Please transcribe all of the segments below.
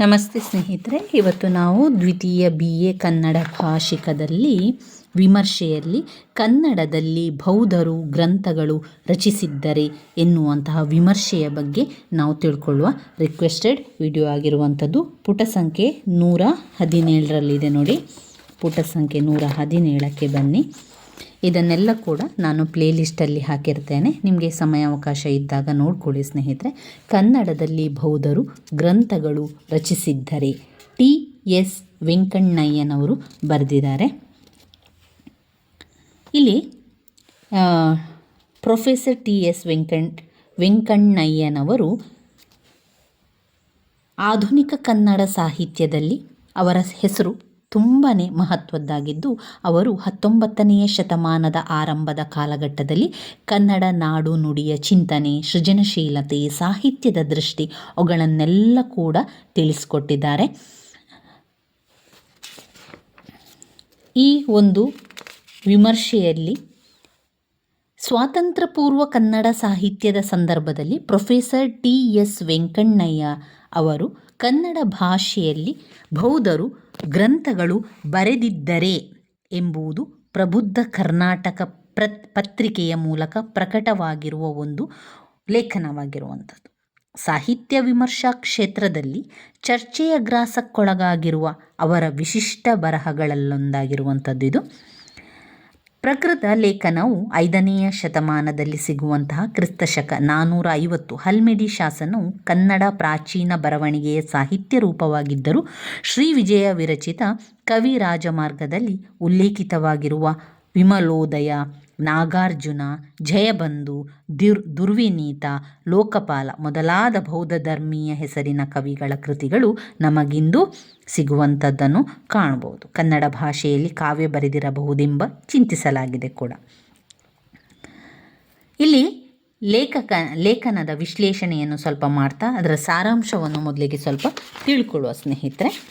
ನಮಸ್ತೆ ಸ್ನೇಹಿತರೆ, ಇವತ್ತು ನಾವು ದ್ವಿತೀಯ ಬಿ ಎ ಕನ್ನಡ ಭಾಷಿಕದಲ್ಲಿ, ವಿಮರ್ಶೆಯಲ್ಲಿ ಕನ್ನಡದಲ್ಲಿ ಬೌದ್ಧರು ಗ್ರಂಥಗಳು ರಚಿಸಿದ್ದರೆ ಎನ್ನುವಂತಹ ವಿಮರ್ಶೆಯ ಬಗ್ಗೆ ನಾವು ತಿಳ್ಕೊಳ್ಳುವ ರಿಕ್ವೆಸ್ಟೆಡ್ ವಿಡಿಯೋ ಆಗಿರುವಂಥದ್ದು. ಪುಟ ಸಂಖ್ಯೆ ನೂರ ಹದಿನೇಳರಲ್ಲಿದೆ ನೋಡಿ. ಪುಟ ಸಂಖ್ಯೆ ನೂರ ಹದಿನೇಳಕ್ಕೆ ಬನ್ನಿ. ಇದನ್ನೆಲ್ಲ ಕೂಡ ನಾನು ಪ್ಲೇ ಲಿಸ್ಟಲ್ಲಿ ಹಾಕಿರ್ತೇನೆ. ನಿಮಗೆ ಸಮಯಾವಕಾಶ ಇದ್ದಾಗ ನೋಡ್ಕೊಳ್ಳಿ ಸ್ನೇಹಿತರೆ. ಕನ್ನಡದಲ್ಲಿ ಬೌದ್ಧರು ಗ್ರಂಥಗಳು ರಚಿಸಿದ್ದರೆ ಟಿ ಎಸ್ ವೆಂಕಣ್ಣಯ್ಯನವರು ಬರೆದಿದ್ದಾರೆ. ಇಲ್ಲಿ ಪ್ರೊಫೆಸರ್ ಟಿ ಎಸ್ ವೆಂಕಣ್, ವೆಂಕಣ್ಣಯ್ಯನವರು ಆಧುನಿಕ ಕನ್ನಡ ಸಾಹಿತ್ಯದಲ್ಲಿ ಅವರ ಹೆಸರು ತುಂಬಾ ಮಹತ್ವದ್ದಾಗಿದ್ದು, ಅವರು ಹತ್ತೊಂಬತ್ತನೆಯ ಶತಮಾನದ ಆರಂಭದ ಕಾಲಘಟ್ಟದಲ್ಲಿ ಕನ್ನಡ ನಾಡು ನುಡಿಯ ಚಿಂತನೆ, ಸೃಜನಶೀಲತೆ, ಸಾಹಿತ್ಯದ ದೃಷ್ಟಿ ಅವುಗಳನ್ನೆಲ್ಲ ಕೂಡ ತಿಳಿಸ್ಕೊಟ್ಟಿದ್ದಾರೆ. ಈ ಒಂದು ವಿಮರ್ಶೆಯಲ್ಲಿ ಸ್ವಾತಂತ್ರ್ಯ ಪೂರ್ವ ಕನ್ನಡ ಸಾಹಿತ್ಯದ ಸಂದರ್ಭದಲ್ಲಿ ಪ್ರೊಫೆಸರ್ ಟಿ ಎಸ್ ವೆಂಕಣ್ಣಯ್ಯ ಅವರು ಕನ್ನಡ ಭಾಷೆಯಲ್ಲಿ ಬೌದ್ಧರು ಗ್ರಂಥಗಳು ಬರೆದಿದ್ದರೆ ಎಂಬುದು ಪ್ರಬುದ್ಧ ಕರ್ನಾಟಕ ಪ್ರತ್ ಪತ್ರಿಕೆಯ ಮೂಲಕ ಪ್ರಕಟವಾಗಿರುವ ಒಂದು ಲೇಖನವಾಗಿರುವಂಥದ್ದು. ಸಾಹಿತ್ಯ ವಿಮರ್ಶಾ ಕ್ಷೇತ್ರದಲ್ಲಿ ಚರ್ಚೆಯ ಗ್ರಾಸಕ್ಕೊಳಗಾಗಿರುವ ಅವರ ವಿಶಿಷ್ಟ ಬರಹಗಳಲ್ಲೊಂದಾಗಿರುವಂಥದ್ದು ಇದು. ಪ್ರಕೃತ ಲೇಖನವು ಐದನೆಯ ಶತಮಾನದಲ್ಲಿ ಸಿಗುವಂತಹ ಕ್ರಿಸ್ತಶಕ ನಾನೂರ ಐವತ್ತು ಹಲ್ಮಿಡಿ ಶಾಸನವು ಕನ್ನಡ ಪ್ರಾಚೀನ ಬರವಣಿಗೆಯ ಸಾಹಿತ್ಯ ರೂಪವಾಗಿದ್ದರೂ ಶ್ರೀ ವಿಜಯ ವಿರಚಿತ ಕವಿ ರಾಜಮಾರ್ಗದಲ್ಲಿ ಉಲ್ಲೇಖಿತವಾಗಿರುವ ವಿಮಲೋದಯ ನಾಗಾರ್ಜುನ, ಜಯಬಂಧು, ದುರ್, ದುರ್ವಿನೀತ, ಲೋಕಪಾಲ ಮೊದಲಾದ ಬೌದ್ಧ ಧರ್ಮೀಯ ಹೆಸರಿನ ಕವಿಗಳ ಕೃತಿಗಳು ನಮಗಿಂದು ಸಿಗುವಂಥದ್ದನ್ನು ಕಾಣಬಹುದು. ಕನ್ನಡ ಭಾಷೆಯಲ್ಲಿ ಕಾವ್ಯ ಬರೆದಿರಬಹುದೆಂಬ ಚಿಂತಿಸಲಾಗಿದೆ ಕೂಡ. ಇಲ್ಲಿ ಲೇಖಕ, ಲೇಖನದ ವಿಶ್ಲೇಷಣೆಯನ್ನು ಸ್ವಲ್ಪ ಮಾಡ್ತಾ, ಅದರ ಸಾರಾಂಶವನ್ನು ಮೊದಲಿಗೆ ಸ್ವಲ್ಪ ತಿಳ್ಕೊಳ್ಳುವ ಸ್ನೇಹಿತರೆ.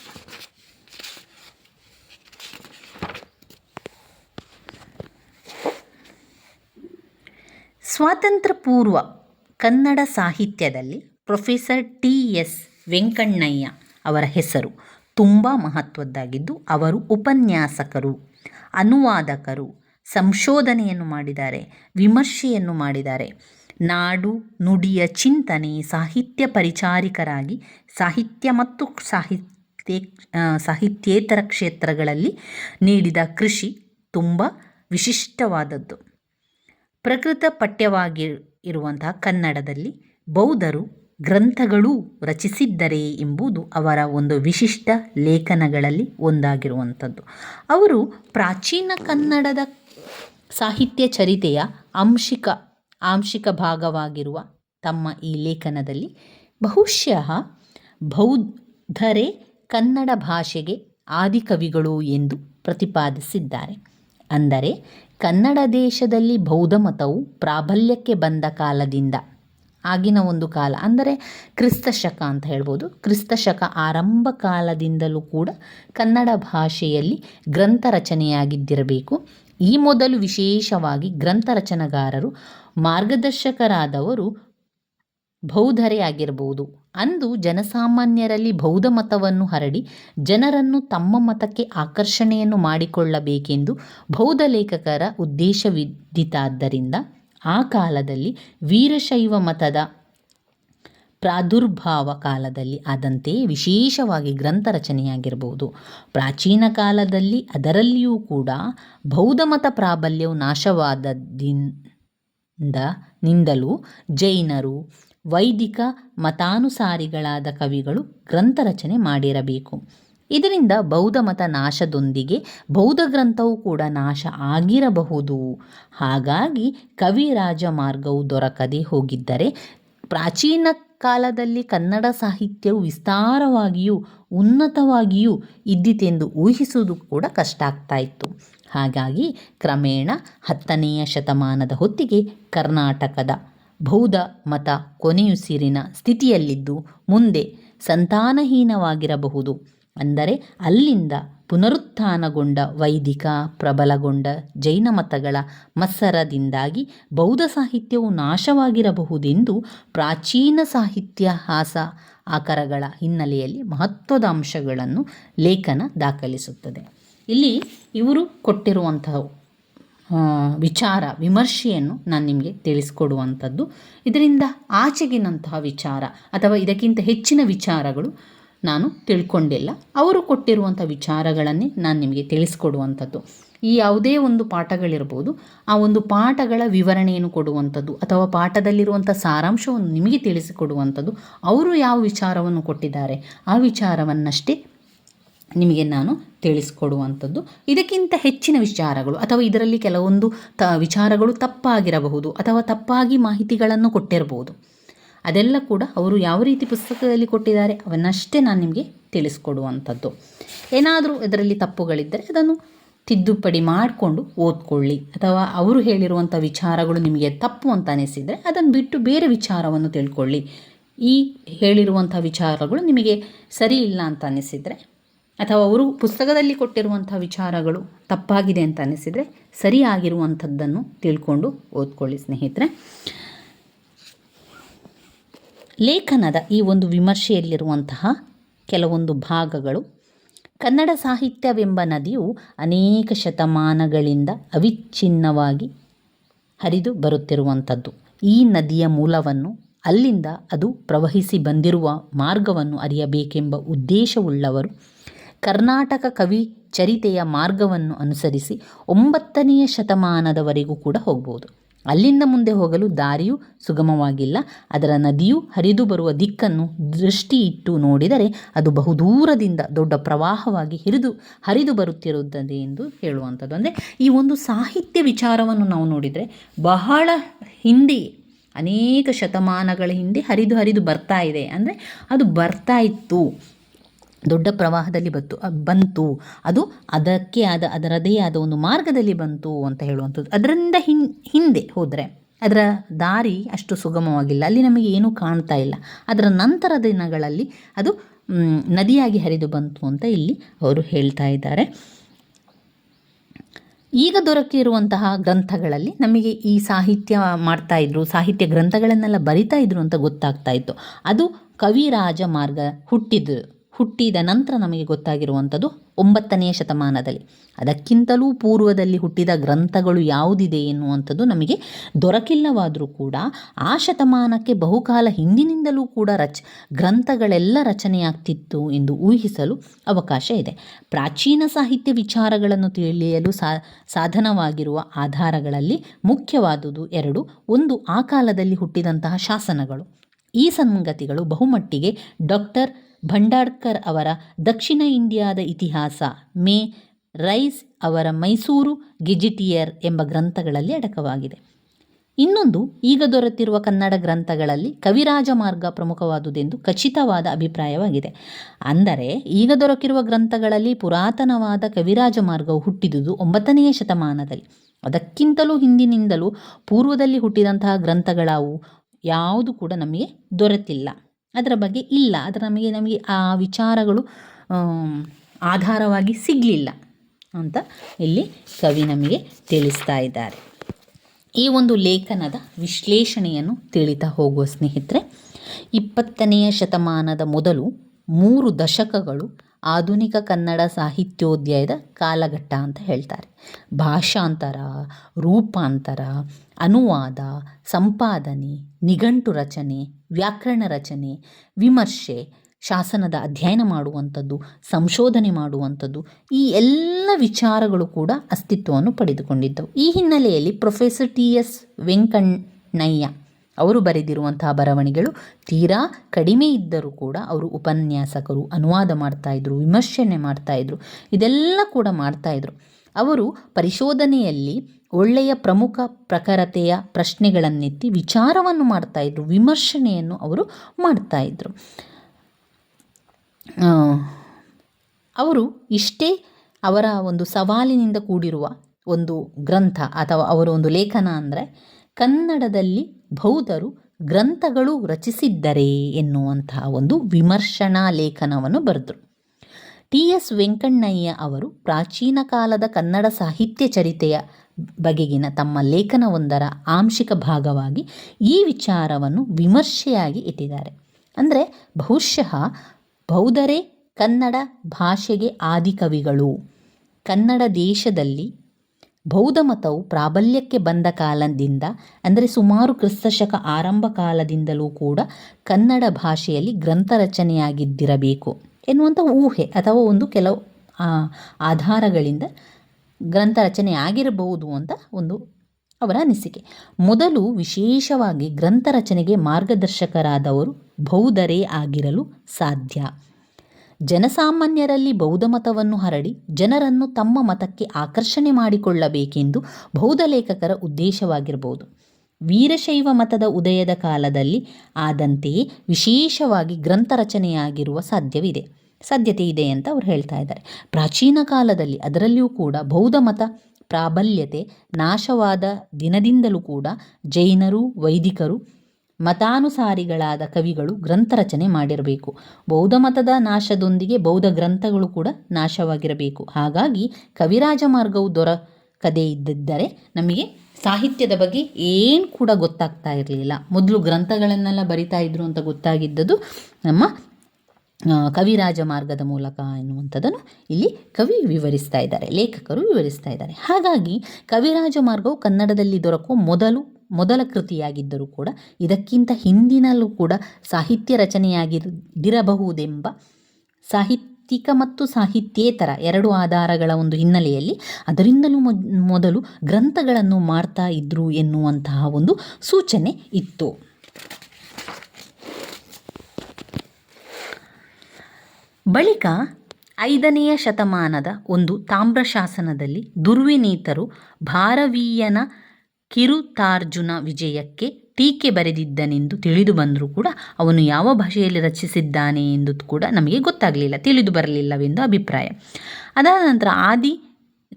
ಸ್ವಾತಂತ್ರ್ಯ ಪೂರ್ವ ಕನ್ನಡ ಸಾಹಿತ್ಯದಲ್ಲಿ ಪ್ರೊಫೆಸರ್ ಟಿ ಎಸ್ ವೆಂಕಣ್ಣಯ್ಯ ಅವರ ಹೆಸರು ತುಂಬ ಮಹತ್ವದ್ದಾಗಿದ್ದು, ಅವರು ಉಪನ್ಯಾಸಕರು, ಅನುವಾದಕರು, ಸಂಶೋಧನೆಯನ್ನು ಮಾಡಿದ್ದಾರೆ, ವಿಮರ್ಶೆಯನ್ನು ಮಾಡಿದ್ದಾರೆ. ನಾಡು ನುಡಿಯ ಚಿಂತನೆ, ಸಾಹಿತ್ಯ ಪರಿಚಾರಿಕರಾಗಿ ಸಾಹಿತ್ಯ ಮತ್ತು ಸಾಹಿತ್ಯ ಸಾಹಿತ್ಯೇತರ ಕ್ಷೇತ್ರಗಳಲ್ಲಿ ನೀಡಿದ ಕೃಷಿ ತುಂಬ ವಿಶಿಷ್ಟವಾದದ್ದು. ಪ್ರಕೃತ ಪಠ್ಯವಾಗಿ ಇರುವಂತಹ ಕನ್ನಡದಲ್ಲಿ ಬೌದ್ಧರು ಗ್ರಂಥಗಳೂ ರಚಿಸಿದ್ದರೆ ಎಂಬುದು ಅವರ ಒಂದು ವಿಶಿಷ್ಟ ಲೇಖನಗಳಲ್ಲಿ ಒಂದಾಗಿರುವಂಥದ್ದು. ಅವರು ಪ್ರಾಚೀನ ಕನ್ನಡದ ಸಾಹಿತ್ಯ ಚರಿತೆಯ ಆಂಶಿಕ ಆಂಶಿಕ ಭಾಗವಾಗಿರುವ ತಮ್ಮ ಈ ಲೇಖನದಲ್ಲಿ ಬಹುಶಃ ಬೌದ್ಧರೇ ಕನ್ನಡ ಭಾಷೆಗೆ ಆದಿಕವಿಗಳು ಎಂದು ಪ್ರತಿಪಾದಿಸಿದ್ದಾರೆ. ಅಂದರೆ ಕನ್ನಡ ದೇಶದಲ್ಲಿ ಬೌದ್ಧ ಮತವು ಪ್ರಾಬಲ್ಯಕ್ಕೆ ಬಂದ ಕಾಲದಿಂದ, ಆಗಿನ ಒಂದು ಕಾಲ, ಅಂದರೆ ಕ್ರಿಸ್ತಶಕ ಅಂತ ಹೇಳ್ಬೋದು. ಕ್ರಿಸ್ತಶಕ ಆರಂಭ ಕಾಲದಿಂದಲೂ ಕೂಡ ಕನ್ನಡ ಭಾಷೆಯಲ್ಲಿ ಗ್ರಂಥ ರಚನೆಯಾಗಿದ್ದಿರಬೇಕು. ಈ ಮೊದಲು ವಿಶೇಷವಾಗಿ ಗ್ರಂಥ ರಚನೆಗಾರರು, ಮಾರ್ಗದರ್ಶಕರಾದವರು ಬೌದ್ಧರೇ ಆಗಿರಬಹುದು ಅಂದು ಜನಸಾಮಾನ್ಯರಲ್ಲಿ ಬೌದ್ಧ ಮತವನ್ನು ಹರಡಿ ಜನರನ್ನು ತಮ್ಮ ಮತಕ್ಕೆ ಆಕರ್ಷಣೆಯನ್ನು ಮಾಡಿಕೊಳ್ಳಬೇಕೆಂದು ಬೌದ್ಧ ಲೇಖಕರ ಉದ್ದೇಶವಿದ್ದಿತಾದ್ದರಿಂದ ಆ ಕಾಲದಲ್ಲಿ ವೀರಶೈವ ಮತದ ಪ್ರಾದುರ್ಭಾವ ಕಾಲದಲ್ಲಿ ಆದಂತೆಯೇ ವಿಶೇಷವಾಗಿ ಗ್ರಂಥ ರಚನೆಯಾಗಿರಬಹುದು ಪ್ರಾಚೀನ ಕಾಲದಲ್ಲಿ ಅದರಲ್ಲಿಯೂ ಕೂಡ ಬೌದ್ಧ ಮತ ಪ್ರಾಬಲ್ಯವು ನಾಶವಾದದಿಂದ ನಿಂದಲೂ ಜೈನರು ವೈದಿಕ ಮತಾನುಸಾರಿಗಳಾದ ಕವಿಗಳು ಗ್ರಂಥ ರಚನೆ ಮಾಡಿರಬೇಕು. ಇದರಿಂದ ಬೌದ್ಧ ಮತ ನಾಶದೊಂದಿಗೆ ಬೌದ್ಧ ಗ್ರಂಥವು ಕೂಡ ನಾಶ ಆಗಿರಬಹುದು. ಹಾಗಾಗಿ ಕವಿರಾಜ ಮಾರ್ಗವು ದೊರಕದೇ ಹೋಗಿದ್ದರೆ ಪ್ರಾಚೀನ ಕಾಲದಲ್ಲಿ ಕನ್ನಡ ಸಾಹಿತ್ಯವು ವಿಸ್ತಾರವಾಗಿಯೂ ಉನ್ನತವಾಗಿಯೂ ಇದ್ದಿತೆಂದು ಊಹಿಸುವುದು ಕೂಡ ಕಷ್ಟ ಆಗ್ತಾ ಇತ್ತು. ಹಾಗಾಗಿ ಕ್ರಮೇಣ ಹತ್ತನೆಯ ಶತಮಾನದ ಹೊತ್ತಿಗೆ ಕರ್ನಾಟಕದ ಬೌದ್ಧ ಮತ ಕೊನೆಯುಸಿರಿನ ಸ್ಥಿತಿಯಲ್ಲಿದ್ದು ಮುಂದೆ ಸಂತಾನಹೀನವಾಗಿರಬಹುದು. ಅಂದರೆ ಅಲ್ಲಿಂದ ಪುನರುತ್ಥಾನಗೊಂಡ ವೈದಿಕ, ಪ್ರಬಲಗೊಂಡ ಜೈನ ಮತಗಳ ಮತ್ಸರದಿಂದಾಗಿ ಬೌದ್ಧ ಸಾಹಿತ್ಯವು ನಾಶವಾಗಿರಬಹುದೆಂದು ಪ್ರಾಚೀನ ಸಾಹಿತ್ಯಹಾಸ ಆಕರಗಳ ಹಿನ್ನೆಲೆಯಲ್ಲಿ ಮಹತ್ವದ ಅಂಶಗಳನ್ನು ಲೇಖನ ದಾಖಲಿಸುತ್ತದೆ. ಇಲ್ಲಿ ಇವರು ಕೊಟ್ಟಿರುವಂತಹ ವಿಚಾರ, ವಿಮರ್ಶೆಯನ್ನು ನಾನು ನಿಮಗೆ ತಿಳಿಸ್ಕೊಡುವಂಥದ್ದು. ಇದರಿಂದ ಆಚೆಗಿನಂತಹ ವಿಚಾರ ಅಥವಾ ಇದಕ್ಕಿಂತ ಹೆಚ್ಚಿನ ವಿಚಾರಗಳು ನಾನು ತಿಳ್ಕೊಂಡಿಲ್ಲ. ಅವರು ಕೊಟ್ಟಿರುವಂಥ ವಿಚಾರಗಳನ್ನೇ ನಾನು ನಿಮಗೆ ತಿಳಿಸ್ಕೊಡುವಂಥದ್ದು. ಈ ಯಾವುದೇ ಒಂದು ಪಾಠಗಳಿರ್ಬೋದು, ಆ ಒಂದು ಪಾಠಗಳ ವಿವರಣೆಯನ್ನು ಕೊಡುವಂಥದ್ದು ಅಥವಾ ಪಾಠದಲ್ಲಿರುವಂಥ ಸಾರಾಂಶವನ್ನು ನಿಮಗೆ ತಿಳಿಸಿಕೊಡುವಂಥದ್ದು, ಅವರು ಯಾವ ವಿಚಾರವನ್ನು ಕೊಟ್ಟಿದ್ದಾರೆ, ಆ ವಿಚಾರವನ್ನಷ್ಟೇ ನಿಮಗೆ ನಾನು ತಿಳಿಸ್ಕೊಡುವಂಥದ್ದು. ಇದಕ್ಕಿಂತ ಹೆಚ್ಚಿನ ವಿಚಾರಗಳು ಅಥವಾ ಇದರಲ್ಲಿ ಕೆಲವೊಂದು ತ ವಿಚಾರಗಳು ತಪ್ಪಾಗಿರಬಹುದು ಅಥವಾ ತಪ್ಪಾಗಿ ಮಾಹಿತಿಗಳನ್ನು ಕೊಟ್ಟಿರಬಹುದು. ಅದೆಲ್ಲ ಕೂಡ ಅವರು ಯಾವ ರೀತಿ ಪುಸ್ತಕದಲ್ಲಿ ಕೊಟ್ಟಿದ್ದಾರೆ ಅವನ್ನಷ್ಟೇ ನಾನು ನಿಮಗೆ ತಿಳಿಸ್ಕೊಡುವಂಥದ್ದು. ಏನಾದರೂ ಇದರಲ್ಲಿ ತಪ್ಪುಗಳಿದ್ದರೆ ಅದನ್ನು ತಿದ್ದುಪಡಿ ಮಾಡಿಕೊಂಡು ಓದ್ಕೊಳ್ಳಿ ಅಥವಾ ಅವರು ಹೇಳಿರುವಂಥ ವಿಚಾರಗಳು ನಿಮಗೆ ತಪ್ಪು ಅಂತ ಅನಿಸಿದರೆ ಅದನ್ನು ಬಿಟ್ಟು ಬೇರೆ ವಿಚಾರವನ್ನು ತಿಳ್ಕೊಳ್ಳಿ. ಈ ಹೇಳಿರುವಂಥ ವಿಚಾರಗಳು ನಿಮಗೆ ಸರಿ ಇಲ್ಲ ಅಂತ ಅನಿಸಿದರೆ ಅಥವಾ ಅವರು ಪುಸ್ತಕದಲ್ಲಿ ಕೊಟ್ಟಿರುವಂಥ ವಿಚಾರಗಳು ತಪ್ಪಾಗಿದೆ ಅಂತ ಅನಿಸಿದರೆ ಸರಿಯಾಗಿರುವಂಥದ್ದನ್ನು ತಿಳ್ಕೊಂಡು ಓದ್ಕೊಳ್ಳಿ, ಸ್ನೇಹಿತರೆ. ಲೇಖನದ ಈ ಒಂದು ವಿಮರ್ಶೆಯಲ್ಲಿರುವಂತಹ ಕೆಲವೊಂದು ಭಾಗಗಳು, ಕನ್ನಡ ಸಾಹಿತ್ಯವೆಂಬ ನದಿಯು ಅನೇಕ ಶತಮಾನಗಳಿಂದ ಅವಿಚ್ಛಿನ್ನವಾಗಿ ಹರಿದು ಬರುತ್ತಿರುವಂಥದ್ದು. ಈ ನದಿಯ ಮೂಲವನ್ನು ಅಲ್ಲಿಂದ ಅದು ಪ್ರವಹಿಸಿ ಬಂದಿರುವ ಮಾರ್ಗವನ್ನು ಅರಿಯಬೇಕೆಂಬ ಉದ್ದೇಶವುಳ್ಳವರು ಕರ್ನಾಟಕ ಕವಿ ಚರಿತೆಯ ಮಾರ್ಗವನ್ನು ಅನುಸರಿಸಿ ಒಂಬತ್ತನೆಯ ಶತಮಾನದವರೆಗೂ ಕೂಡ ಹೋಗ್ಬೋದು. ಅಲ್ಲಿಂದ ಮುಂದೆ ಹೋಗಲು ದಾರಿಯು ಸುಗಮವಾಗಿಲ್ಲ. ಅದರ ನದಿಯು ಹರಿದು ಬರುವ ದಿಕ್ಕನ್ನು ದೃಷ್ಟಿ ಇಟ್ಟು ನೋಡಿದರೆ ಅದು ಬಹುದೂರದಿಂದ ದೊಡ್ಡ ಪ್ರವಾಹವಾಗಿ ಹಿರಿದು, ಹರಿದು ಬರುತ್ತಿರುತ್ತದೆ ಎಂದು ಹೇಳುವಂಥದ್ದು. ಅಂದರೆ ಈ ಒಂದು ಸಾಹಿತ್ಯ ವಿಚಾರವನ್ನು ನಾವು ನೋಡಿದರೆ ಬಹಳ ಹಿಂದೆ ಅನೇಕ ಶತಮಾನಗಳ ಹಿಂದೆ ಹರಿದು ಹರಿದು ಬರ್ತಾ ಇದೆ. ಅಂದರೆ ಅದು ಬರ್ತಾ ಇತ್ತು. ದೊಡ್ಡ ಪ್ರವಾಹದಲ್ಲಿ ಬತ್ತು ಬಂತು. ಅದು ಅದಕ್ಕೆ ಆದ, ಅದರದೇ ಆದ ಒಂದು ಮಾರ್ಗದಲ್ಲಿ ಬಂತು ಅಂತ ಹೇಳುವಂಥದ್ದು. ಅದರಿಂದ ಹಿನ್, ಹಿಂದೆ ಹೋದರೆ ಅದರ ದಾರಿ ಅಷ್ಟು ಸುಗಮವಾಗಿಲ್ಲ. ಅಲ್ಲಿ ನಮಗೆ ಏನೂ ಕಾಣ್ತಾ ಇಲ್ಲ. ಅದರ ನಂತರ ದಿನಗಳಲ್ಲಿ ಅದು ನದಿಯಾಗಿ ಹರಿದು ಬಂತು ಅಂತ ಇಲ್ಲಿ ಅವರು ಹೇಳ್ತಾ ಇದ್ದಾರೆ. ಈಗ ದೊರಕಿರುವಂತಹ ಗ್ರಂಥಗಳಲ್ಲಿ ನಮಗೆ ಈ ಸಾಹಿತ್ಯ ಮಾಡ್ತಾ ಇದ್ರು, ಸಾಹಿತ್ಯ ಗ್ರಂಥಗಳನ್ನೆಲ್ಲ ಬರಿತಾ ಇದ್ರು ಅಂತ ಗೊತ್ತಾಗ್ತಾ ಇತ್ತು. ಅದು ಕವಿರಾಜ ಮಾರ್ಗ ಹುಟ್ಟಿದ ಹುಟ್ಟಿದ ನಂತರ ನಮಗೆ ಗೊತ್ತಾಗಿರುವಂಥದ್ದು ಒಂಬತ್ತನೆಯ ಶತಮಾನದಲ್ಲಿ. ಅದಕ್ಕಿಂತಲೂ ಪೂರ್ವದಲ್ಲಿ ಹುಟ್ಟಿದ ಗ್ರಂಥಗಳು ಯಾವುದಿದೆ ಎನ್ನುವಂಥದ್ದು ನಮಗೆ ದೊರಕಿಲ್ಲವಾದರೂ ಕೂಡ ಆ ಶತಮಾನಕ್ಕೆ ಬಹುಕಾಲ ಹಿಂದಿನಿಂದಲೂ ಕೂಡ ರಚ, ಗ್ರಂಥಗಳೆಲ್ಲ ರಚನೆಯಾಗ್ತಿತ್ತು ಎಂದು ಊಹಿಸಲು ಅವಕಾಶ ಇದೆ. ಪ್ರಾಚೀನ ಸಾಹಿತ್ಯ ವಿಚಾರಗಳನ್ನು ತಿಳಿಯಲು ಸಾ, ಸಾಧನವಾಗಿರುವ ಆಧಾರಗಳಲ್ಲಿ ಮುಖ್ಯವಾದುದು ಎರಡು, ಒಂದು ಆ ಕಾಲದಲ್ಲಿ ಹುಟ್ಟಿದಂತಹ ಶಾಸನಗಳು. ಈ ಸಂಗತಿಗಳು ಬಹುಮಟ್ಟಿಗೆ ಡಾಕ್ಟರ್ ಭಂಡಾರ್ಕರ್ ಅವರ ದಕ್ಷಿಣ ಇಂಡಿಯಾದ ಇತಿಹಾಸ, ಮೇ ರೈಸ್ ಅವರ ಮೈಸೂರು ಗೆಜಿಟಿಯರ್ ಎಂಬ ಗ್ರಂಥಗಳಲ್ಲಿ ಅಡಕವಾಗಿದೆ. ಇನ್ನೊಂದು ಈಗ ದೊರೆತಿರುವ ಕನ್ನಡ ಗ್ರಂಥಗಳಲ್ಲಿ ಕವಿರಾಜ ಮಾರ್ಗ ಪ್ರಮುಖವಾದುದೆಂದು ಖಚಿತವಾದ ಅಭಿಪ್ರಾಯವಾಗಿದೆ. ಅಂದರೆ, ಈಗ ದೊರಕಿರುವ ಗ್ರಂಥಗಳಲ್ಲಿ ಪುರಾತನವಾದ ಕವಿರಾಜ ಮಾರ್ಗವು ಹುಟ್ಟಿದುದು ಒಂಬತ್ತನೆಯ ಶತಮಾನದಲ್ಲಿ. ಅದಕ್ಕಿಂತಲೂ ಹಿಂದಿನಿಂದಲೂ ಪೂರ್ವದಲ್ಲಿ ಹುಟ್ಟಿದಂತಹ ಗ್ರಂಥಗಳಾವು ಯಾವುದು ಕೂಡ ನಮಗೆ ದೊರೆತಿಲ್ಲ. ಅದರ ಬಗ್ಗೆ ಇಲ್ಲ. ಅದರ ನಮಗೆ ನಮಗೆ ಆ ವಿಚಾರಗಳು ಆಧಾರವಾಗಿ ಸಿಗಲಿಲ್ಲ ಅಂತ ಇಲ್ಲಿ ಕವಿ ನಮಗೆ ತಿಳಿಸ್ತಾ ಇದ್ದಾರೆ. ಈ ಒಂದು ಲೇಖನದ ವಿಶ್ಲೇಷಣೆಯನ್ನು ತಿಳಿತಾ ಹೋಗುವ ಸ್ನೇಹಿತರೆ, ಇಪ್ಪತ್ತನೆಯ ಶತಮಾನದ ಮೊದಲು ಮೂರು ದಶಕಗಳು ಆಧುನಿಕ ಕನ್ನಡ ಸಾಹಿತ್ಯೋದಯದ ಕಾಲಘಟ್ಟ ಅಂತ ಹೇಳ್ತಾರೆ. ಭಾಷಾಂತರ, ರೂಪಾಂತರ, ಅನುವಾದ, ಸಂಪಾದನೆ, ನಿಘಂಟು ರಚನೆ, ವ್ಯಾಕರಣ ರಚನೆ, ವಿಮರ್ಶೆ, ಶಾಸನದ ಅಧ್ಯಯನ ಮಾಡುವಂಥದ್ದು, ಸಂಶೋಧನೆ ಮಾಡುವಂಥದ್ದು, ಈ ಎಲ್ಲ ವಿಚಾರಗಳು ಕೂಡ ಅಸ್ತಿತ್ವವನ್ನು ಪಡೆದುಕೊಂಡಿದ್ದವು. ಈ ಹಿನ್ನೆಲೆಯಲ್ಲಿ ಪ್ರೊಫೆಸರ್ ಟಿ ಎಸ್ ವೆಂಕಣ್ಣಯ್ಯ ಅವರು ಬರೆದಿರುವಂತಹ ಬರವಣಿಗೆಗಳು ತೀರಾ ಕಡಿಮೆ ಇದ್ದರೂ ಕೂಡ ಅವರು ಉಪನ್ಯಾಸಕರು, ಅನುವಾದ ಮಾಡ್ತಾಯಿದ್ರು ವಿಮರ್ಶನೆ ಮಾಡ್ತಾಯಿದ್ರು ಇದೆಲ್ಲ ಕೂಡ ಮಾಡ್ತಾಯಿದ್ರು ಅವರು ಪರಿಶೋಧನೆಯಲ್ಲಿ ಒಳ್ಳೆಯ ಪ್ರಮುಖ ಪ್ರಖರತೆಯ ಪ್ರಶ್ನೆಗಳನ್ನೆತ್ತಿ ವಿಚಾರವನ್ನು ಮಾಡ್ತಾಯಿದ್ರು ವಿಮರ್ಶನೆಯನ್ನು ಅವರು ಮಾಡ್ತಾಯಿದ್ರು ಅವರು ಇಷ್ಟೇ ಅವರ ಒಂದು ಸವಾಲಿನಿಂದ ಕೂಡಿರುವ ಒಂದು ಗ್ರಂಥ ಅಥವಾ ಅವರ ಒಂದು ಲೇಖನ ಅಂದರೆ ಕನ್ನಡದಲ್ಲಿ ಬೌದ್ಧರು ಗ್ರಂಥಗಳು ರಚಿಸಿದ್ದರೆ ಎನ್ನುವಂತಹ ಒಂದು ವಿಮರ್ಶನಾ ಲೇಖನವನ್ನು ಬರೆದರು. ಟಿ ಎಸ್ ವೆಂಕಣ್ಣಯ್ಯ ಅವರು ಪ್ರಾಚೀನ ಕಾಲದ ಕನ್ನಡ ಸಾಹಿತ್ಯ ಚರಿತೆಯ ಬಗೆಗಿನ ತಮ್ಮ ಲೇಖನವೊಂದರ ಆಂಶಿಕ ಭಾಗವಾಗಿ ಈ ವಿಚಾರವನ್ನು ವಿಮರ್ಶೆಯಾಗಿ ಇಟ್ಟಿದ್ದಾರೆ. ಅಂದರೆ ಬಹುಶಃ ಬೌದ್ಧರೇ ಕನ್ನಡ ಭಾಷೆಗೆ ಆದಿಕವಿಗಳು. ಕನ್ನಡ ದೇಶದಲ್ಲಿ ಬೌದ್ಧ ಮತವು ಪ್ರಾಬಲ್ಯಕ್ಕೆ ಬಂದ ಕಾಲದಿಂದ, ಅಂದರೆ ಸುಮಾರು ಕ್ರಿಸ್ತಶಕ ಆರಂಭ ಕಾಲದಿಂದಲೂ ಕೂಡ ಕನ್ನಡ ಭಾಷೆಯಲ್ಲಿ ಗ್ರಂಥ ರಚನೆಯಾಗಿದ್ದಿರಬೇಕು ಎನ್ನುವಂಥ ಊಹೆ ಅಥವಾ ಒಂದು ಕೆಲವು ಆಧಾರಗಳಿಂದ ಗ್ರಂಥ ರಚನೆ ಆಗಿರಬಹುದು ಅಂತ ಒಂದು ಅವರ ಅನಿಸಿಕೆ. ಮೊದಲು ವಿಶೇಷವಾಗಿ ಗ್ರಂಥ ರಚನೆಗೆ ಮಾರ್ಗದರ್ಶಕರಾದವರು ಬೌದ್ಧರೇ ಆಗಿರಲು ಸಾಧ್ಯ. ಜನಸಾಮಾನ್ಯರಲ್ಲಿ ಬೌದ್ಧ ಮತವನ್ನು ಹರಡಿ ಜನರನ್ನು ತಮ್ಮ ಮತಕ್ಕೆ ಆಕರ್ಷಣೆ ಮಾಡಿಕೊಳ್ಳಬೇಕೆಂದು ಬೌದ್ಧ ಲೇಖಕರ ಉದ್ದೇಶವಾಗಿರಬಹುದು ವೀರಶೈವ ಮತದ ಉದಯದ ಕಾಲದಲ್ಲಿ ಆದಂತೆಯೇ ವಿಶೇಷವಾಗಿ ಗ್ರಂಥ ರಚನೆಯಾಗಿರುವ ಸಾಧ್ಯವಿದೆ. ಸಾಧ್ಯತೆ ಇದೆ ಅಂತ ಅವ್ರು ಹೇಳ್ತಾ ಇದ್ದಾರೆ. ಪ್ರಾಚೀನ ಕಾಲದಲ್ಲಿ ಅದರಲ್ಲಿಯೂ ಕೂಡ ಬೌದ್ಧ ಮತ ಪ್ರಾಬಲ್ಯತೆ, ನಾಶವಾದ ದಿನದಿಂದಲೂ ಕೂಡ ಜೈನರು, ವೈದಿಕರು ಮತಾನುಸಾರಿಗಳಾದ ಕವಿಗಳು ಗ್ರಂಥ ರಚನೆ ಮಾಡಿರಬೇಕು. ಬೌದ್ಧ ಮತದ ನಾಶದೊಂದಿಗೆ ಬೌದ್ಧ ಗ್ರಂಥಗಳು ಕೂಡ ನಾಶವಾಗಿರಬೇಕು. ಹಾಗಾಗಿ ಕವಿರಾಜ ಮಾರ್ಗವು ದೊರಕದೇ ಇದ್ದಿದ್ದರೆ ನಮಗೆ ಸಾಹಿತ್ಯದ ಬಗ್ಗೆ ಏನು ಕೂಡ ಗೊತ್ತಾಗ್ತಾ ಇರಲಿಲ್ಲ. ಮೊದಲು ಗ್ರಂಥಗಳನ್ನೆಲ್ಲ ಬರಿತಾ ಇದ್ರು ಅಂತ ಗೊತ್ತಾಗಿದ್ದದು ನಮ್ಮ ಕವಿರಾಜ ಮಾರ್ಗದ ಮೂಲಕ ಎನ್ನುವಂಥದ್ದನ್ನು ಇಲ್ಲಿ ಕವಿ ವಿವರಿಸ್ತಾ ಇದ್ದಾರೆ. ಲೇಖಕರು ವಿವರಿಸ್ತಾ ಇದ್ದಾರೆ. ಹಾಗಾಗಿ ಕವಿರಾಜ ಮಾರ್ಗವು ಕನ್ನಡದಲ್ಲಿ ದೊರಕುವ ಮೊದಲು ಮೊದಲ ಕೃತಿಯಾಗಿದ್ದರೂ ಕೂಡ ಇದಕ್ಕಿಂತ ಹಿಂದಿನಲ್ಲೂ ಕೂಡ ಸಾಹಿತ್ಯ ರಚನೆಯಾಗಿರಬಹುದೆಂಬ ಸಾಹಿತ್ಯಿಕ ಮತ್ತು ಸಾಹಿತ್ಯೇತರ ಎರಡು ಆಧಾರಗಳ ಒಂದು ಹಿನ್ನೆಲೆಯಲ್ಲಿ ಅದರಿಂದಲೂ ಮೊದ್- ಮೊದಲು ಗ್ರಂಥಗಳನ್ನು ಮಾಡ್ತಾ ಇದ್ರು ಎನ್ನುವಂತಹ ಒಂದು ಸೂಚನೆ ಇತ್ತು. ಬಳಿಕ ಐದನೆಯ ಶತಮಾನದ ಒಂದು ತಾಮ್ರಶಾಸನದಲ್ಲಿ ದುರ್ವಿನೀತರು ಭಾರವೀಯನ ಕಿರುತಾರ್ಜುನ ವಿಜಯಕ್ಕೆ ಟೀಕೆ ಬರೆದಿದ್ದನೆಂದು ತಿಳಿದು ಬಂದರೂ ಕೂಡ ಅವನು ಯಾವ ಭಾಷೆಯಲ್ಲಿ ರಚಿಸಿದ್ದಾನೆ ಎಂದು ಕೂಡ ನಮಗೆ ಗೊತ್ತಾಗಲಿಲ್ಲ, ತಿಳಿದು ಬರಲಿಲ್ಲವೆಂದು ಅಭಿಪ್ರಾಯ. ಅದಾದ ನಂತರ ಆದಿ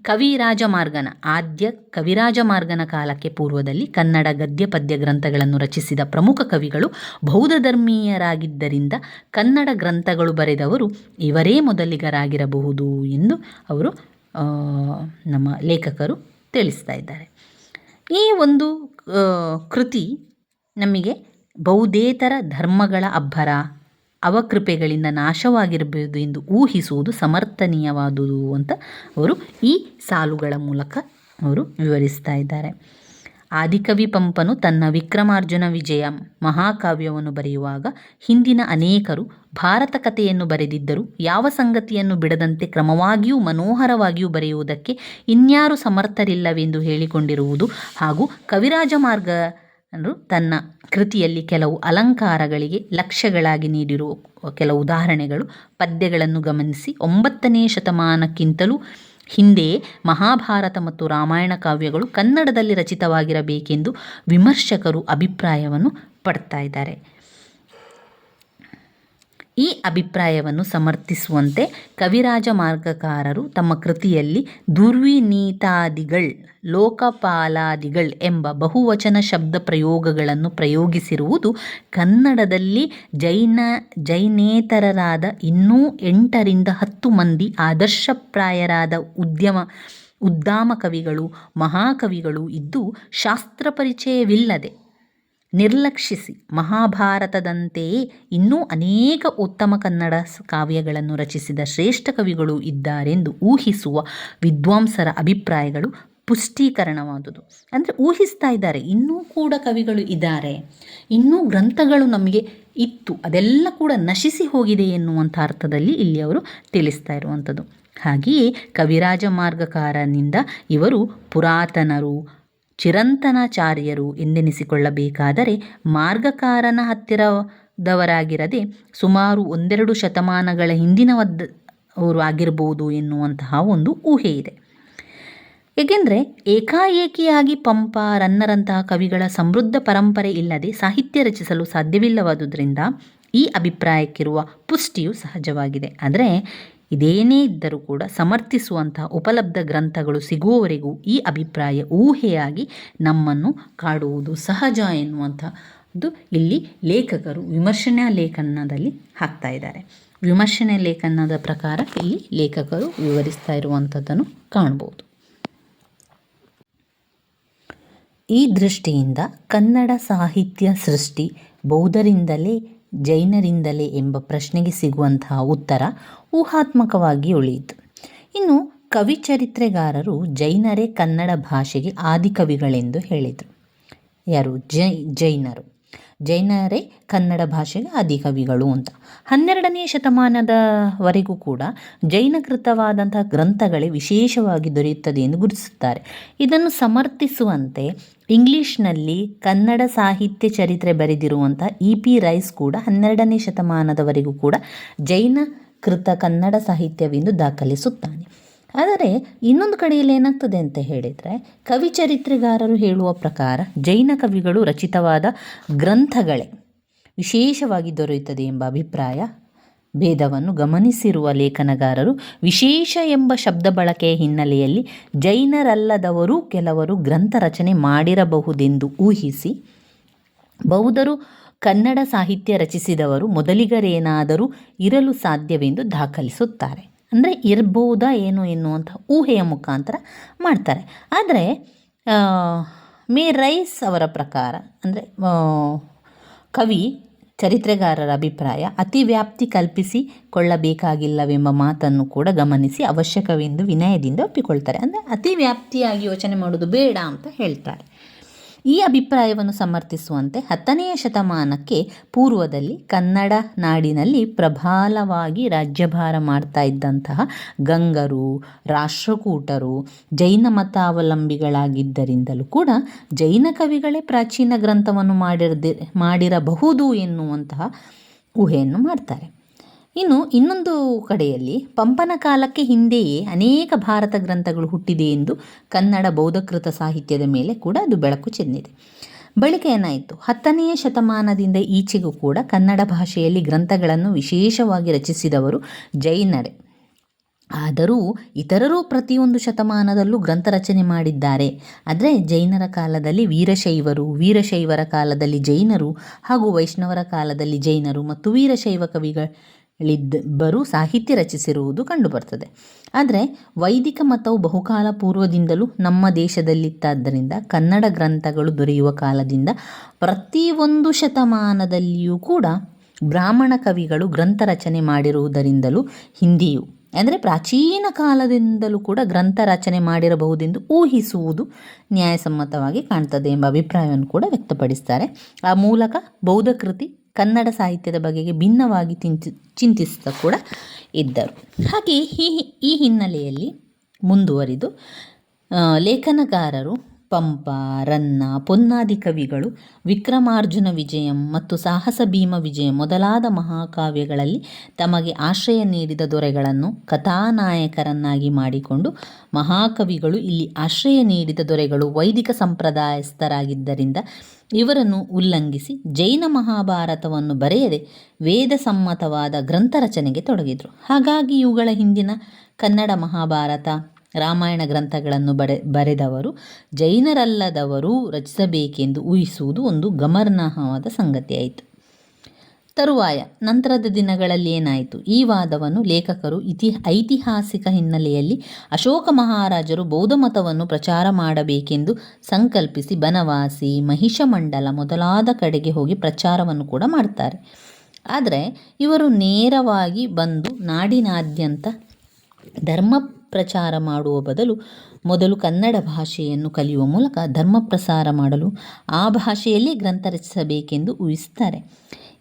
ಕವಿರಾಜಮಾರ್ಗನ, ಆದ್ಯ ಕವಿರಾಜ ಮಾರ್ಗನ ಕಾಲಕ್ಕೆ ಪೂರ್ವದಲ್ಲಿ ಕನ್ನಡ ಗದ್ಯ ಪದ್ಯ ಗ್ರಂಥಗಳನ್ನು ರಚಿಸಿದ ಪ್ರಮುಖ ಕವಿಗಳು ಬೌದ್ಧ ಧರ್ಮೀಯರಾಗಿದ್ದರಿಂದ ಕನ್ನಡ ಗ್ರಂಥಗಳು ಬರೆದವರು ಇವರೇ ಮೊದಲಿಗರಾಗಿರಬಹುದು ಎಂದು ಅವರು ನಮ್ಮ ಲೇಖಕರು ತಿಳಿಸ್ತಾ ಇದ್ದಾರೆ. ಈ ಒಂದು ಕೃತಿ ನಮಗೆ ಬೌದ್ಧೇತರ ಧರ್ಮಗಳ ಅಬ್ಬರ, ಅವಕೃಪೆಗಳಿಂದ ನಾಶವಾಗಿರಬಹುದು ಎಂದು ಊಹಿಸುವುದು ಸಮರ್ಥನೀಯವಾದುದು ಅಂತ ಅವರು ಈ ಸಾಲುಗಳ ಮೂಲಕ ಅವರು ವಿವರಿಸ್ತಾ ಇದ್ದಾರೆ. ಆದಿಕವಿ ಪಂಪನು ತನ್ನ ವಿಕ್ರಮಾರ್ಜುನ ವಿಜಯ ಮಹಾಕಾವ್ಯವನ್ನು ಬರೆಯುವಾಗ ಹಿಂದಿನ ಅನೇಕರು ಭಾರತ ಕಥೆಯನ್ನು ಬರೆದಿದ್ದರೂ ಯಾವ ಸಂಗತಿಯನ್ನು ಬಿಡದಂತೆ ಕ್ರಮವಾಗಿಯೂ ಮನೋಹರವಾಗಿಯೂ ಬರೆಯುವುದಕ್ಕೆ ಇನ್ಯಾರು ಸಮರ್ಥರಿಲ್ಲವೆಂದು ಹೇಳಿಕೊಂಡಿರುವುದು ಹಾಗೂ ಕವಿರಾಜ ಮಾರ್ಗ ತನ್ನ ಕೃತಿಯಲ್ಲಿ ಕೆಲವು ಅಲಂಕಾರಗಳಿಗೆ ಲಕ್ಷ್ಯಗಳಾಗಿ ನೀಡಿರುವ ಕೆಲವು ಉದಾಹರಣೆಗಳು ಪದ್ಯಗಳನ್ನು ಗಮನಿಸಿ ಒಂಬತ್ತನೇ ಶತಮಾನಕ್ಕಿಂತಲೂ ಹಿಂದೆಯೇ ಮಹಾಭಾರತ ಮತ್ತು ರಾಮಾಯಣ ಕಾವ್ಯಗಳು ಕನ್ನಡದಲ್ಲಿ ರಚಿತವಾಗಿರಬೇಕೆಂದು ವಿಮರ್ಶಕರು ಅಭಿಪ್ರಾಯವನ್ನು ಪಡ್ತಾ ಇದ್ದಾರೆ. ಈ ಅಭಿಪ್ರಾಯವನ್ನು ಸಮರ್ಥಿಸುವಂತೆ ಕವಿರಾಜ ಮಾರ್ಗಕಾರರು ತಮ್ಮ ಕೃತಿಯಲ್ಲಿ ದುರ್ವಿನೀತಾದಿಗಳ್, ಲೋಕಪಾಲಾದಿಗಳ್ ಎಂಬ ಬಹುವಚನ ಶಬ್ದ ಪ್ರಯೋಗಗಳನ್ನು ಪ್ರಯೋಗಿಸಿರುವುದು ಕನ್ನಡದಲ್ಲಿ ಜೈನ, ಜೈನೇತರರಾದ ಇನ್ನೂ ಎಂಟರಿಂದ ಹತ್ತು ಮಂದಿ ಆದರ್ಶಪ್ರಾಯರಾದ ಉದ್ಯಮ, ಉದ್ದಾಮ ಕವಿಗಳು, ಮಹಾಕವಿಗಳು ಇದ್ದು ಶಾಸ್ತ್ರ ಪರಿಚಯವಿಲ್ಲದೆ ನಿರ್ಲಕ್ಷಿಸಿ ಮಹಾಭಾರತದಂತೆಯೇ ಇನ್ನೂ ಅನೇಕ ಉತ್ತಮ ಕನ್ನಡ ಕಾವ್ಯಗಳನ್ನು ರಚಿಸಿದ ಶ್ರೇಷ್ಠ ಕವಿಗಳು ಇದ್ದಾರೆಂದು ಊಹಿಸುವ ವಿದ್ವಾಂಸರ ಅಭಿಪ್ರಾಯಗಳು ಪುಷ್ಟೀಕರಣವಾದುದು. ಅಂದರೆ ಊಹಿಸ್ತಾ ಇದ್ದಾರೆ, ಇನ್ನೂ ಕೂಡ ಕವಿಗಳು ಇದ್ದಾರೆ, ಇನ್ನೂ ಗ್ರಂಥಗಳು ನಮಗೆ ಇತ್ತು, ಅದೆಲ್ಲ ಕೂಡ ನಶಿಸಿ ಹೋಗಿದೆ ಎನ್ನುವಂಥ ಅರ್ಥದಲ್ಲಿ ಇಲ್ಲಿ ಅವರು ತಿಳಿಸ್ತಾ ಇರುವಂಥದ್ದು. ಹಾಗೆಯೇ ಕವಿರಾಜ ಮಾರ್ಗಕಾರನಿಂದ ಇವರು ಪುರಾತನರು ಚಿರಂತನಾಚಾರ್ಯರು ಎಂದೆನಿಸಿಕೊಳ್ಳಬೇಕಾದರೆ ಮಾರ್ಗಕಾರನ ಹತ್ತಿರದವರಾಗಿರದೆ ಸುಮಾರು ಒಂದೆರಡು ಶತಮಾನಗಳ ಹಿಂದಿನವದ್ದ ಅವರು ಆಗಿರ್ಬೋದು ಎನ್ನುವಂತಹ ಒಂದು ಊಹೆ ಇದೆ. ಏಕೆಂದರೆ ಏಕಾಏಕಿಯಾಗಿ ಪಂಪ, ರನ್ನರಂತಹ ಕವಿಗಳ ಸಮೃದ್ಧ ಪರಂಪರೆ ಇಲ್ಲದೆ ಸಾಹಿತ್ಯ ರಚಿಸಲು ಸಾಧ್ಯವಿಲ್ಲವಾದುದರಿಂದ ಈ ಅಭಿಪ್ರಾಯಕ್ಕಿರುವ ಪುಷ್ಟಿಯು ಸಹಜವಾಗಿದೆ. ಆದರೆ ಇದೇನೇ ಇದ್ದರೂ ಕೂಡ ಸಮರ್ಥಿಸುವಂತಹ ಉಪಲಬ್ಧ ಗ್ರಂಥಗಳು ಸಿಗುವವರೆಗೂ ಈ ಅಭಿಪ್ರಾಯ ಊಹೆಯಾಗಿ ನಮ್ಮನ್ನು ಕಾಡುವುದು ಸಹಜ ಎನ್ನುವಂಥದ್ದು ಇಲ್ಲಿ ಲೇಖಕರು ವಿಮರ್ಶನಾ ಲೇಖನದಲ್ಲಿ ಹಾಕ್ತಾ ಇದ್ದಾರೆ. ವಿಮರ್ಶನೆ ಲೇಖನದ ಪ್ರಕಾರ ಇಲ್ಲಿ ಲೇಖಕರು ವಿವರಿಸ್ತಾ ಇರುವಂಥದ್ದನ್ನು ಕಾಣ್ಬೋದು ಈ ದೃಷ್ಟಿಯಿಂದ ಕನ್ನಡ ಸಾಹಿತ್ಯ ಸೃಷ್ಟಿ ಬೌದ್ಧರಿಂದಲೇ ಜೈನರಿಂದಲೇ ಎಂಬ ಪ್ರಶ್ನೆಗೆ ಸಿಗುವಂತಹ ಉತ್ತರ ಊಹಾತ್ಮಕವಾಗಿ ಉಳಿಯಿತು. ಇನ್ನು ಕವಿಚರಿತ್ರೆಗಾರರು ಜೈನರೇ ಕನ್ನಡ ಭಾಷೆಗೆ ಆದಿಕವಿಗಳೆಂದು ಹೇಳಿದರು. ಯಾರು? ಜೈ, ಜೈನರು. ಜೈನರೇ ಕನ್ನಡ ಭಾಷೆಗೆ ಆದಿಕವಿಗಳು ಅಂತ. ಹನ್ನೆರಡನೇ ಶತಮಾನದವರೆಗೂ ಕೂಡ ಜೈನಕೃತವಾದಂತಹ ಗ್ರಂಥಗಳೇ ವಿಶೇಷವಾಗಿ ದೊರೆಯುತ್ತದೆ ಎಂದು ಗುರುತಿಸುತ್ತಾರೆ. ಇದನ್ನು ಸಮರ್ಥಿಸುವಂತೆ ಇಂಗ್ಲಿಷ್ನಲ್ಲಿ ಕನ್ನಡ ಸಾಹಿತ್ಯ ಚರಿತ್ರೆ ಬರೆದಿರುವಂಥ ಇ ಪಿ ರೈಸ್ ಕೂಡ ಹನ್ನೆರಡನೇ ಶತಮಾನದವರೆಗೂ ಕೂಡ ಜೈನ ಕೃತ ಕನ್ನಡ ಸಾಹಿತ್ಯವೆಂದು ದಾಖಲಿಸುತ್ತಾನೆ. ಆದರೆ ಇನ್ನೊಂದು ಕಡೆಯಲ್ಲಿ ಏನಾಗ್ತದೆ ಅಂತ ಹೇಳಿದರೆ ಕವಿಚರಿತ್ರೆಗಾರರು ಹೇಳುವ ಪ್ರಕಾರ ಜೈನ ಕವಿಗಳು ರಚಿತವಾದ ಗ್ರಂಥಗಳೇ ವಿಶೇಷವಾಗಿ ದೊರೆಯುತ್ತದೆ ಎಂಬ ಅಭಿಪ್ರಾಯ, ಭೇದವನ್ನು ಗಮನಿಸಿರುವ ಲೇಖನಗಾರರು ವಿಶೇಷ ಎಂಬ ಶಬ್ದ ಬಳಕೆಯ ಹಿನ್ನೆಲೆಯಲ್ಲಿ ಜೈನರಲ್ಲದವರು ಕೆಲವರು ಗ್ರಂಥ ರಚನೆ ಮಾಡಿರಬಹುದೆಂದು ಊಹಿಸಿ, ಬೌದ್ಧರು ಕನ್ನಡ ಸಾಹಿತ್ಯ ರಚಿಸಿದವರು ಮೊದಲಿಗರೇನಾದರೂ ಇರಲು ಸಾಧ್ಯವೆಂದು ದಾಖಲಿಸುತ್ತಾರೆ. ಅಂದರೆ ಇರ್ಬೋದಾ ಏನು ಎನ್ನುವಂಥ ಊಹೆಯ ಮುಖಾಂತರ ಮಾಡ್ತಾರೆ. ಆದರೆ ಮೇ ರೈಸ್ ಅವರ ಪ್ರಕಾರ, ಅಂದರೆ ಕವಿ ಚರಿತ್ರೆಗಾರರ ಅಭಿಪ್ರಾಯ ಅತಿವ್ಯಾಪ್ತಿ ಕಲ್ಪಿಸಿಕೊಳ್ಳಬೇಕಾಗಿಲ್ಲವೆಂಬ ಮಾತನ್ನು ಕೂಡ ಗಮನಿಸಿ ಅವಶ್ಯಕವೆಂದು ವಿನಯದಿಂದ ಒಪ್ಪಿಕೊಳ್ತಾರೆ. ಅಂದರೆ ಅತಿವ್ಯಾಪ್ತಿಯಾಗಿ ಯೋಚನೆ ಮಾಡೋದು ಬೇಡ ಅಂತ ಹೇಳ್ತಾರೆ. ಈ ಅಭಿಪ್ರಾಯವನ್ನು ಸಮರ್ಥಿಸುವಂತೆ ಹತ್ತನೆಯ ಶತಮಾನಕ್ಕೆ ಪೂರ್ವದಲ್ಲಿ ಕನ್ನಡ ನಾಡಿನಲ್ಲಿ ಪ್ರಬಲವಾಗಿ ರಾಜ್ಯಭಾರ ಮಾಡ್ತಾ ಇದ್ದಂತಹ ಗಂಗರು, ರಾಷ್ಟ್ರಕೂಟರು, ಜೈನ ಮತಾವಲಂಬಿಗಳಾಗಿದ್ದರಿಂದಲೂ ಕೂಡ ಜೈನ ಕವಿಗಳೇ ಪ್ರಾಚೀನ ಗ್ರಂಥವನ್ನು ಮಾಡಿರದೆ, ಮಾಡಿರಬಹುದು ಎನ್ನುವಂತಹ ಊಹೆಯನ್ನು ಮಾಡ್ತಾರೆ. ಇನ್ನು ಇನ್ನೊಂದು ಕಡೆಯಲ್ಲಿ ಪಂಪನ ಕಾಲಕ್ಕೆ ಹಿಂದೆಯೇ ಅನೇಕ ಭಾರತ ಗ್ರಂಥಗಳು ಹುಟ್ಟಿದೆ ಎಂದು ಕನ್ನಡ ಬೌದ್ಧಕೃತ ಸಾಹಿತ್ಯದ ಮೇಲೆ ಕೂಡ ಅದು ಬೆಳಕು ಚೆಂದಿದೆ. ಬಳಿಕ ಏನಾಯಿತು? ಹತ್ತನೆಯ ಶತಮಾನದಿಂದ ಈಚೆಗೂ ಕೂಡ ಕನ್ನಡ ಭಾಷೆಯಲ್ಲಿ ಗ್ರಂಥಗಳನ್ನು ವಿಶೇಷವಾಗಿ ರಚಿಸಿದವರು ಜೈನರೇ. ಆದರೂ ಇತರರು ಪ್ರತಿಯೊಂದು ಶತಮಾನದಲ್ಲೂ ಗ್ರಂಥ ರಚನೆ ಮಾಡಿದ್ದಾರೆ. ಆದರೆ ಜೈನರ ಕಾಲದಲ್ಲಿ ವೀರಶೈವರು, ವೀರಶೈವರ ಕಾಲದಲ್ಲಿ ಜೈನರು ಹಾಗೂ ವೈಷ್ಣವರ ಕಾಲದಲ್ಲಿ ಜೈನರು ಮತ್ತು ವೀರಶೈವ ಕವಿಗಳಿಬ್ಬರು ಸಾಹಿತ್ಯ ರಚಿಸಿರುವುದು ಕಂಡುಬರ್ತದೆ. ಆದರೆ ವೈದಿಕ ಮತವು ಬಹುಕಾಲ ಪೂರ್ವದಿಂದಲೂ ನಮ್ಮ ದೇಶದಲ್ಲಿತ್ತಾದ್ದರಿಂದ ಕನ್ನಡ ಗ್ರಂಥಗಳು ದೊರೆಯುವ ಕಾಲದಿಂದ ಪ್ರತಿಯೊಂದು ಶತಮಾನದಲ್ಲಿಯೂ ಕೂಡ ಬ್ರಾಹ್ಮಣ ಕವಿಗಳು ಗ್ರಂಥ ರಚನೆ ಮಾಡಿರುವುದರಿಂದಲೂ ಹಿಂದಿಯು, ಅಂದರೆ ಪ್ರಾಚೀನ ಕಾಲದಿಂದಲೂ ಕೂಡ ಗ್ರಂಥ ರಚನೆ ಮಾಡಿರಬಹುದೆಂದು ಊಹಿಸುವುದು ನ್ಯಾಯಸಮ್ಮತವಾಗಿ ಕಾಣ್ತದೆ ಎಂಬ ಅಭಿಪ್ರಾಯವನ್ನು ಕೂಡ ವ್ಯಕ್ತಪಡಿಸ್ತಾರೆ. ಆ ಮೂಲಕ ಬೌದ್ಧ ಕೃತಿ ಕನ್ನಡ ಸಾಹಿತ್ಯದ ಬಗೆಗೆ ಭಿನ್ನವಾಗಿ ಚಿಂತಿ ಚಿಂತಿಸ್ತಾ ಕೂಡ ಇದ್ದರು. ಹಾಗೆ ಈ ಈ ಹಿನ್ನೆಲೆಯಲ್ಲಿ ಮುಂದುವರಿದು ಲೇಖನಕಾರರು ಪಂಪ, ರನ್ನ, ಪೊನ್ನಾದಿ ಕವಿಗಳು, ವಿಕ್ರಮಾರ್ಜುನ ವಿಜಯಂ ಮತ್ತು ಸಾಹಸ ಭೀಮ ವಿಜಯ ಮೊದಲಾದ ಮಹಾಕಾವ್ಯಗಳಲ್ಲಿ ತಮಗೆ ಆಶ್ರಯ ನೀಡಿದ ದೊರೆಗಳನ್ನು ಕಥಾನಾಯಕರನ್ನಾಗಿ ಮಾಡಿಕೊಂಡು ಮಹಾಕವಿಗಳು ಇಲ್ಲಿ ಆಶ್ರಯ ನೀಡಿದ ದೊರೆಗಳು ವೈದಿಕ ಸಂಪ್ರದಾಯಸ್ಥರಾಗಿದ್ದರಿಂದ ಇವರನ್ನು ಉಲ್ಲಂಘಿಸಿ ಜೈನ ಮಹಾಭಾರತವನ್ನು ಬರೆಯದೆ ವೇದ ಸಮ್ಮತವಾದ ಗ್ರಂಥ ರಚನೆಗೆ ತೊಡಗಿದರು. ಹಾಗಾಗಿ ಇವುಗಳ ಹಿಂದಿನ ಕನ್ನಡ ಮಹಾಭಾರತ ರಾಮಾಯಣ ಗ್ರಂಥಗಳನ್ನು ಬರೆ, ಬರೆದವರು, ಜೈನರಲ್ಲದವರೂ ರಚಿಸಬೇಕೆಂದು ಊಹಿಸುವುದು ಒಂದು ಗಮನಾರ್ಹವಾದ ಸಂಗತಿಯಾಯಿತು. ತರುವಾಯ, ನಂತರದ ದಿನಗಳಲ್ಲಿ ಏನಾಯಿತು? ಈ ವಾದವನ್ನು ಲೇಖಕರು ಇತಿ, ಐತಿಹಾಸಿಕ ಹಿನ್ನೆಲೆಯಲ್ಲಿ ಅಶೋಕ ಮಹಾರಾಜರು ಬೌದ್ಧ ಮತವನ್ನು ಪ್ರಚಾರ ಮಾಡಬೇಕೆಂದು ಸಂಕಲ್ಪಿಸಿ ಬನವಾಸಿ, ಮಹಿಷಮಂಡಲ ಮೊದಲಾದ ಕಡೆಗೆ ಹೋಗಿ ಪ್ರಚಾರವನ್ನು ಕೂಡ ಮಾಡ್ತಾರೆ. ಆದರೆ, ಇವರು ನೇರವಾಗಿ ಬಂದು ನಾಡಿನಾದ್ಯಂತ ಧರ್ಮ ಪ್ರಚಾರ ಮಾಡುವ ಬದಲು ಮೊದಲು ಕನ್ನಡ ಭಾಷೆಯನ್ನು ಕಲಿಯುವ ಮೂಲಕ ಧರ್ಮ ಪ್ರಸಾರ ಮಾಡಲು ಆ ಭಾಷೆಯಲ್ಲಿ ಗ್ರಂಥ ರಚಿಸಬೇಕೆಂದು ಊಹಿಸುತ್ತಾರೆ.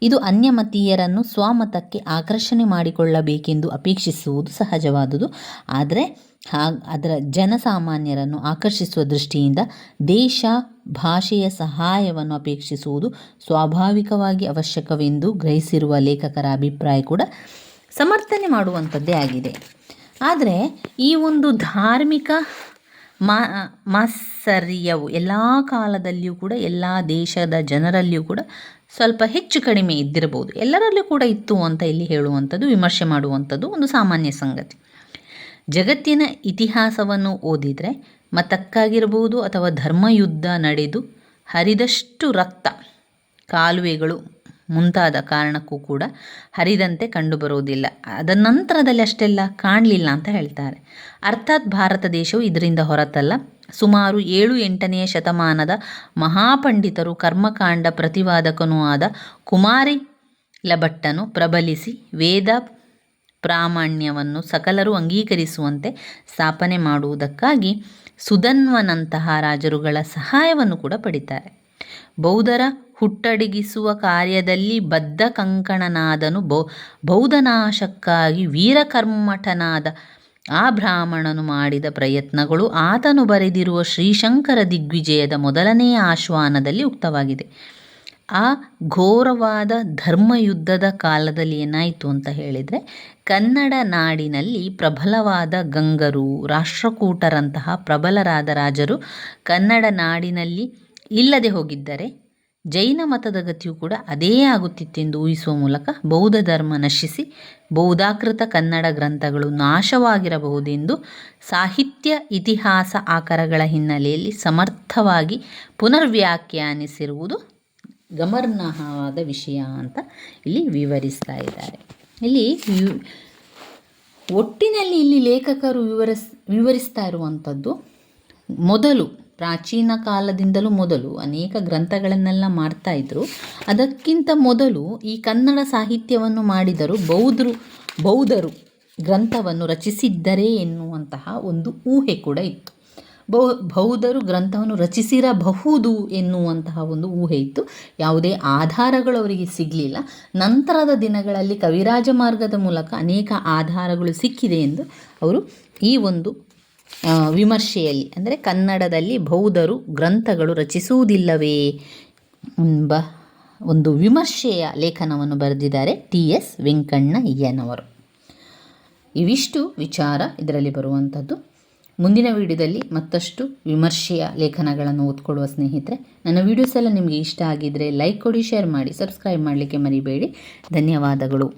ಇದು ಅನ್ಯಮತೀಯರನ್ನು ಸ್ವಮತಕ್ಕೆ ಆಕರ್ಷಣೆ ಮಾಡಿಕೊಳ್ಳಬೇಕೆಂದು ಅಪೇಕ್ಷಿಸುವುದು ಸಹಜವಾದುದು. ಆದರೆ ಹಾ, ಅದರ ಜನಸಾಮಾನ್ಯರನ್ನು ಆಕರ್ಷಿಸುವ ದೃಷ್ಟಿಯಿಂದ ದೇಶ, ಭಾಷೆಯ ಸಹಾಯವನ್ನು ಅಪೇಕ್ಷಿಸುವುದು ಸ್ವಾಭಾವಿಕವಾಗಿ ಅವಶ್ಯಕವೆಂದು ಗ್ರಹಿಸಿರುವ ಲೇಖಕರ ಅಭಿಪ್ರಾಯ ಕೂಡ ಸಮರ್ಥನೆ ಮಾಡುವಂಥದ್ದೇ ಆಗಿದೆ. ಆದರೆ ಈ ಒಂದು ಧಾರ್ಮಿಕ ಮಾ, ಮಾತ್ಸರ್ಯವು ಎಲ್ಲ ಕಾಲದಲ್ಲಿಯೂ ಕೂಡ, ಎಲ್ಲ ದೇಶದ ಜನರಲ್ಲಿಯೂ ಕೂಡ ಸ್ವಲ್ಪ ಹೆಚ್ಚು ಕಡಿಮೆ ಇದ್ದಿರಬಹುದು. ಎಲ್ಲರಲ್ಲೂ ಕೂಡ ಇತ್ತು ಅಂತ ಇಲ್ಲಿ ಹೇಳುವಂಥದ್ದು, ವಿಮರ್ಶೆ ಮಾಡುವಂಥದ್ದು ಒಂದು ಸಾಮಾನ್ಯ ಸಂಗತಿ. ಜಗತ್ತಿನ ಇತಿಹಾಸವನ್ನು ಓದಿದರೆ ಮತಕ್ಕಾಗಿರಬಹುದು ಅಥವಾ ಧರ್ಮಯುದ್ಧ ನಡೆದು ಹರಿದಷ್ಟು ರಕ್ತ, ಕಾಲುವೆಗಳು ಮುಂತಾದ ಕಾರಣಕ್ಕೂ ಕೂಡ ಹರಿದಂತೆ ಕಂಡುಬರುವುದಿಲ್ಲ. ಅದರ ನಂತರದಲ್ಲಿ ಅಷ್ಟೆಲ್ಲ ಕಾಣಲಿಲ್ಲ ಅಂತ ಹೇಳ್ತಾರೆ. ಅರ್ಥಾತ್ ಭಾರತ ದೇಶವು ಇದರಿಂದ ಹೊರತಲ್ಲ. ಸುಮಾರು ಏಳು ಎಂಟನೆಯ ಶತಮಾನದ ಮಹಾಪಂಡಿತರು ಕರ್ಮಕಾಂಡ ಪ್ರತಿವಾದಕನೂ ಆದ ಕುಮಾರಿ ಲಭಟ್ಟನು ಪ್ರಬಲಿಸಿ ವೇದ ಪ್ರಾಮಾಣ್ಯವನ್ನು ಸಕಲರು ಅಂಗೀಕರಿಸುವಂತೆ ಸ್ಥಾಪನೆ ಮಾಡುವುದಕ್ಕಾಗಿ ಸುಧನ್ವನಂತಹ ರಾಜರುಗಳ ಸಹಾಯವನ್ನು ಕೂಡ ಪಡಿತಾರೆ. ಬೌದ್ಧರ ಹುಟ್ಟಡಗಿಸುವ ಕಾರ್ಯದಲ್ಲಿ ಬದ್ಧ ಕಂಕಣನಾದನು ಬೌ, ಬೌದ್ಧನಾಶಕ್ಕಾಗಿ ವೀರಕರ್ಮಠನಾದ ಆ ಬ್ರಾಹ್ಮಣನು ಮಾಡಿದ ಪ್ರಯತ್ನಗಳು ಆತನು ಬರೆದಿರುವ ಶ್ರೀಶಂಕರ ದಿಗ್ವಿಜಯದ ಮೊದಲನೆಯ ಆಶ್ವಾನದಲ್ಲಿ ಉಕ್ತವಾಗಿದೆ. ಆ ಘೋರವಾದ ಧರ್ಮಯುದ್ಧದ ಕಾಲದಲ್ಲಿ ಏನಾಯಿತು ಅಂತ ಹೇಳಿದರೆ, ಕನ್ನಡ ನಾಡಿನಲ್ಲಿ ಪ್ರಬಲವಾದ ಗಂಗರು, ರಾಷ್ಟ್ರಕೂಟರಂತಹ ಪ್ರಬಲರಾದ ರಾಜರು ಕನ್ನಡ ನಾಡಿನಲ್ಲಿ ಇಲ್ಲದೆ ಹೋಗಿದ್ದರೆ ಜೈನ ಮತದ ಗತಿಯು ಕೂಡ ಅದೇ ಆಗುತ್ತಿತ್ತೆಂದು ಊಹಿಸುವ ಮೂಲಕ ಬೌದ್ಧ ಧರ್ಮ ನಶಿಸಿ ಬೌದ್ಧಾಕೃತ ಕನ್ನಡ ಗ್ರಂಥಗಳು ನಾಶವಾಗಿರಬಹುದೆಂದು ಸಾಹಿತ್ಯ, ಇತಿಹಾಸ ಆಕರಗಳ ಹಿನ್ನೆಲೆಯಲ್ಲಿ ಸಮರ್ಥವಾಗಿ ಪುನರ್ವ್ಯಾಖ್ಯಾನಿಸಿರುವುದು ಗಮನಾರ್ಹವಾದ ವಿಷಯ ಅಂತ ಇಲ್ಲಿ ವಿವರಿಸ್ತಾ ಇದ್ದಾರೆ. ಇಲ್ಲಿ ಒಟ್ಟಿನಲ್ಲಿ ಇಲ್ಲಿ ಲೇಖಕರು ವಿವರಿಸ್, ವಿವರಿಸ್ತಾ ಇರುವಂಥದ್ದು ಮೊದಲು ಪ್ರಾಚೀನ ಕಾಲದಿಂದಲೂ ಮೊದಲು ಅನೇಕ ಗ್ರಂಥಗಳನ್ನೆಲ್ಲ ಮಾಡ್ತಾ ಇದ್ರು. ಅದಕ್ಕಿಂತ ಮೊದಲು ಈ ಕನ್ನಡ ಸಾಹಿತ್ಯವನ್ನು ಮಾಡಿದರು ಬೌದ್ಧರು ಬೌದ್ಧರು ಗ್ರಂಥವನ್ನು ರಚಿಸಿದ್ದರೇ ಎನ್ನುವಂತಹ ಒಂದು ಊಹೆ ಕೂಡ ಇತ್ತು. ಬೌ, ಬೌದ್ಧರು ಗ್ರಂಥವನ್ನು ರಚಿಸಿರಬಹುದು ಎನ್ನುವಂತಹ ಒಂದು ಊಹೆ ಇತ್ತು. ಯಾವುದೇ ಆಧಾರಗಳು ಅವರಿಗೆ ಸಿಗಲಿಲ್ಲ. ನಂತರದ ದಿನಗಳಲ್ಲಿ ಕವಿರಾಜ ಮಾರ್ಗದ ಮೂಲಕ ಅನೇಕ ಆಧಾರಗಳು ಸಿಕ್ಕಿದೆ ಎಂದು ಅವರು ಈ ಒಂದು ವಿಮರ್ಶೆಯಲ್ಲಿ, ಅಂದರೆ ಕನ್ನಡದಲ್ಲಿ ಬೌದ್ಧರು ಗ್ರಂಥಗಳು ರಚಿಸುವುದಿಲ್ಲವೇ ಎಂಬ ಒಂದು ವಿಮರ್ಶೆಯ ಲೇಖನವನ್ನು ಬರೆದಿದ್ದಾರೆ ಟಿ ಎಸ್ ವೆಂಕಣ್ಣಯ್ಯನವರು. ಇವಿಷ್ಟು ವಿಚಾರ ಇದರಲ್ಲಿ ಬರುವಂಥದ್ದು. ಮುಂದಿನ ವಿಡಿಯೋದಲ್ಲಿ ಮತ್ತಷ್ಟು ವಿಮರ್ಶೆಯ ಲೇಖನಗಳನ್ನು ಓದ್ಕೊಳ್ಳುವ ಸ್ನೇಹಿತರೆ, ನನ್ನ ವೀಡಿಯೋಸ್ ಎಲ್ಲ ನಿಮಗೆ ಇಷ್ಟ ಆಗಿದ್ದರೆ ಲೈಕ್ ಕೊಡಿ, ಶೇರ್ ಮಾಡಿ, ಸಬ್ಸ್ಕ್ರೈಬ್ ಮಾಡಲಿಕ್ಕೆ ಮರಿಬೇಡಿ. ಧನ್ಯವಾದಗಳು.